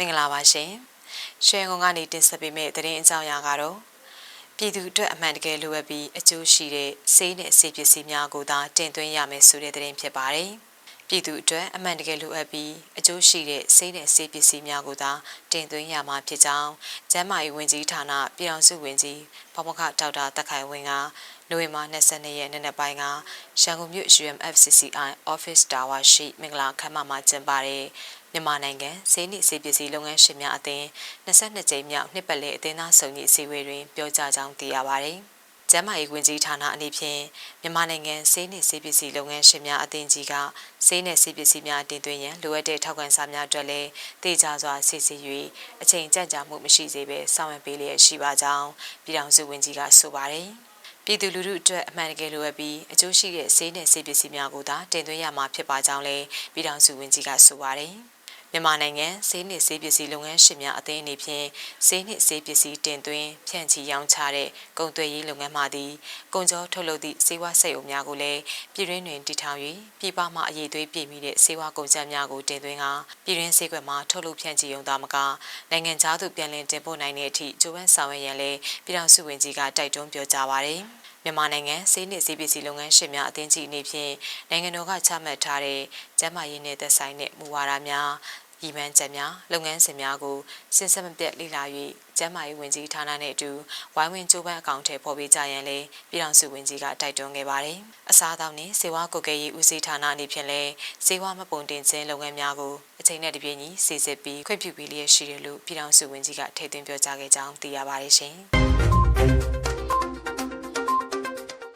မင်္ဂလာပါရှင်ရွှေငုံကနေတင်ဆက်ပေးမယ့်သတင်းအကြောင်းအရာကတော့ပြည်သူအတွက်အမှန်တကယ်လိုအပ်ပြီးအကျိုးရှိတဲ့စေးနဲ့ဆေးပစ္စည်းများကိုသာတင်သွင်းရမယ်ဆိုတဲ့သတင်းဖြစ်ပါတယ် ပြည်သူအတွက်အမှန်တကယ်လိုအပ်ပြီးအကျိုးရှိတဲ့စေးနဲ့ဆေးပစ္စည်းများကိုသာတင်သွင်းရမှာဖြစ်ကြောင်းကျန်းမာရေးဝန်ကြီးဌာနပြည်ထောင်စုဝန်ကြီးပမခဒေါက်တာတက်ခိုင်ဝင်းကနိုဝင်ဘာ22ရက်နေ့နက်ပိုင်းကရန်ကုန်မြို့ UMFCCI Office Tower ရှိမင်္ဂလာခမ်းမမှာကျင်းပတဲ့မြန်မာနိုင်ငံစေနီစေပစ္စည်းလုပ်ငန်းရှင်များအသင်း22ကြိမ်မြောက်နှစ်ပတ်လည်အသင်းသားဆောင်ကြီးအစည်းအဝေးတွင်ပြောကြားကြောင်းသိရပါသည်။ ကျန်းမာရေးဝန်ကြီးဌာနအနေဖြင့်မြန်မာနိုင်ငံစေးနှင့်စေးပစ္စည်းလုပ်ငန်းရှင်များအသင်းကြီးကစေးနှင့်စေးပစ္စည်းများတင်သွင်းရန်လိုအပ်တဲ့ထောက်ခံစာများအတွက်လည်းတေချာစွာစစ်ဆေး၍အချိန်ကြန့်ကြာမှုမရှိစေဘဲဆောင်ရွက်ပေးလျက်ရှိပါကြောင်းပြည်ထောင်စုဝန်ကြီးကဆိုပါတယ်။ပြည်သူလူထုအတွက်အမှန်တကယ်လိုအပ်ပြီးအကျိုးရှိတဲ့စေးနဲ့စေးပစ္စည်းများကိုသာတင်သွင်းရမှာဖြစ်ပါကြောင်းလည်းပြည်ထောင်စုဝန်ကြီးကဆိုပါတယ်။ မြန်မာနိုင်ငံစေးနစ်စေးပစ္စည်းလုပ်ငန်းရှင်များအသင်းအနေဖြင့်စေးနစ်စေးပစ္စည်းတင်သွင်းဖြန့်ချီရောင်းချတဲ့ကုန်သွယ်ရေးလုပ်ငန်းမှသည်ကုန်ကြောထုတ်လုပ်သည့်စေဝါစက်ရုံများကိုလည်းပြည်တွင်းတွင်တည်ထောင်၍ပြည်ပမှအရေးသွေးပြည့်မီတဲ့စေဝါကုန်ကျန်းများကိုတင်သွင်းကာပြည်တွင်းစေကွက်မှထုတ်လုပ်ဖြန့်ချီရုံသာမကနိုင်ငံခြားသို့ပြန်လည်တင်ပို့နိုင်တဲ့အထိကြိုးပမ်းဆောင်ရွက်ရန်လည်းပြည်ထောင်စုဝန်ကြီးကတိုက်တွန်းပြောကြားပါရယ်မြန်မာနိုင်ငံစေးနစ်စေးပစ္စည်းလုပ်ငန်းရှင်များအသင်းကြီးအနေဖြင့်နိုင်ငံတော်ကချမှတ်ထားတဲ့ကျန်းမာရေးနဲ့သက်ဆိုင်တဲ့မူဝါဒများ ရည်မှန်းချက်များလုပ်ငန်းစဉ်များကိုစဉ်ဆက်မပြတ်လေ့လာ၍ကျန်းမာရေးဝန်ကြီးဌာနနဲ့အတူဝိုင်းဝန်းကြိုးပမ်းအကောင့်ထဲပေါ်ပေးကြရန်လည်းပြည်ထောင်စုဝန်ကြီးကတိုက်တွန်းခဲ့ပါတယ်။အစားအသောက်နှင့်စေဝါကုတ်ကဲရေးဦးစီးဌာနအနေဖြင့်လည်းစေဝါမပုံတင်ခြင်းလုပ်ငန်းများကိုအချိန်နဲ့တပြေးညီစီစစ်ပြီးခွင့်ပြုပေးလျက်ရှိတယ်လို့ပြည်ထောင်စုဝန်ကြီးကထည့်သွင်းပြောကြားခဲ့ကြောင်းသိရပါတယ်ရှင်။